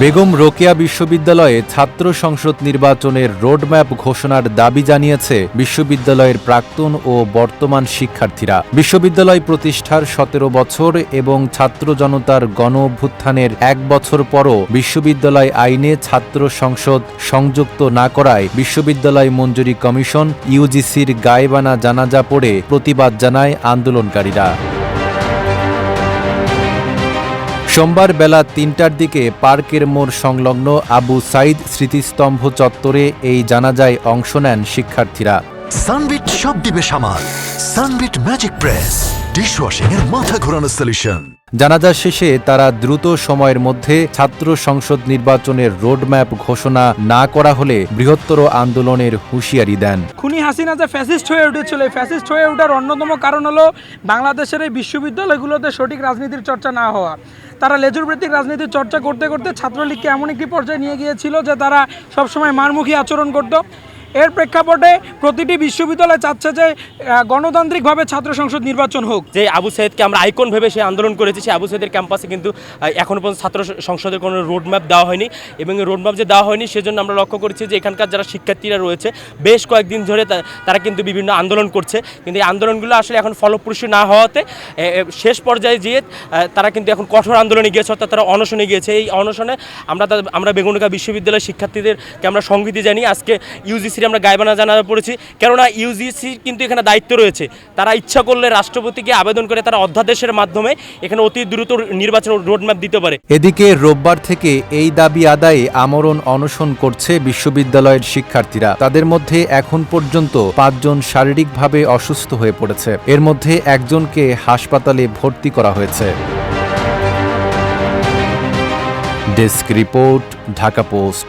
বেগম রোকেয়া বিশ্ববিদ্যালয়ে ছাত্র সংসদ নির্বাচনের রোডম্যাপ ঘোষণার দাবি জানিয়েছে বিশ্ববিদ্যালয়ের প্রাক্তন ও বর্তমান শিক্ষার্থীরা। বিশ্ববিদ্যালয় প্রতিষ্ঠার সতেরো বছর এবং ছাত্র জনতার গণ অভ্যুত্থানের এক বছর পরও বিশ্ববিদ্যালয় আইনে ছাত্র সংসদ সংযুক্ত না করায় বিশ্ববিদ্যালয় মঞ্জুরি কমিশন ইউজিসির গায়েবানা জানাজা পড়ে প্রতিবাদ জানায় আন্দোলনকারীরা। সোমবার বেলা তিনটার দিকে পার্কের মোড় সংলগ্ন আবু সাইদ স্মৃতিস্তম্ভ চত্বরে এই জানাজায় অংশ নেন শিক্ষার্থীরা। সানবিট সব দিবে সামাল। Sunbit magic press. ডিশওয়াশিং এর মাথা ঘোরানো সলিউশন জানাজা শেষে তারা দ্রুত সময়ের মধ্যে ছাত্র সংসদ নির্বাচনের রোডম্যাপ ঘোষণা না করা হলে বৃহত্তর আন্দোলনের হুঁশিয়ারি দেন। খুনি হাসিনা যে ফ্যাসিস্ট হয়ে উঠেছিল ফ্যাসিস্ট হয়ে ওঠার অন্যতম কারণ হলো বাংলাদেশের এই বিশ্ববিদ্যালয়গুলোতে সঠিক রাজনীতির চর্চা না হওয়া। তারা লেজুর ভিত্তিক রাজনীতির চর্চা করতে করতে ছাত্রলীগকে এমন একটি পর্যায়ে নিয়ে গিয়েছিল যে তারা সবসময় মারমুখী আচরণ করত। এর প্রেক্ষাপটে প্রতিটি বিশ্ববিদ্যালয় চাচ্ছে যে গণতান্ত্রিকভাবে ছাত্র সংসদ নির্বাচন হোক। যে আবু সাইদকে আমরা আইকন ভেবে সে আন্দোলন করেছি সেই আবু সাইদের ক্যাম্পাসে কিন্তু আহ, এখনও পর্যন্ত ছাত্র সংসদের কোনো রোডম্যাপ দেওয়া হয়নি এবং রোডম্যাপ যে দেওয়া হয়নি সেজন্য আমরা লক্ষ্য করেছি যে এখানকার যারা শিক্ষার্থীরা রয়েছে বেশ কয়েকদিন ধরে তারা কিন্তু বিভিন্ন আন্দোলন করছে। কিন্তু এই আন্দোলনগুলো আসলে এখন ফলপ্রসূ না হওয়াতে শেষ পর্যায়ে আহ, তারা কিন্তু এখন কঠোর আন্দোলনে গিয়েছে অর্থাৎ তারা অনশনে গিয়েছে। এই অনশনে আমরা আমরা বেগুনকা বিশ্ববিদ্যালয়ের শিক্ষার্থীদেরকে আমরা সংগীতি জানি আজকে ইউজিসির আমরা গায়বানা জানা পড়েছি। কেননা ইউজিসি কিন্তু এখানে দায়িত্ব রয়েছে। তারা ইচ্ছা করলে রাষ্ট্রপতিকে আবেদন করে তারা অধ্যাদেশের মাধ্যমে এখানে অতি দ্রুত নির্বাচন রোডম্যাপ দিতে পারে। এদিকে রোববার থেকে এই দাবি আদায়ে আমরণ অনশন করছে বিশ্ববিদ্যালয়ের শিক্ষার্থীরা। তাদের মধ্যে এখন পর্যন্ত পাঁচজন শারীরিকভাবে অসুস্থ হয়ে পড়েছে। এর মধ্যে একজনকে হাসপাতালে ভর্তি করা হয়েছে। Desk report, Dhaka post.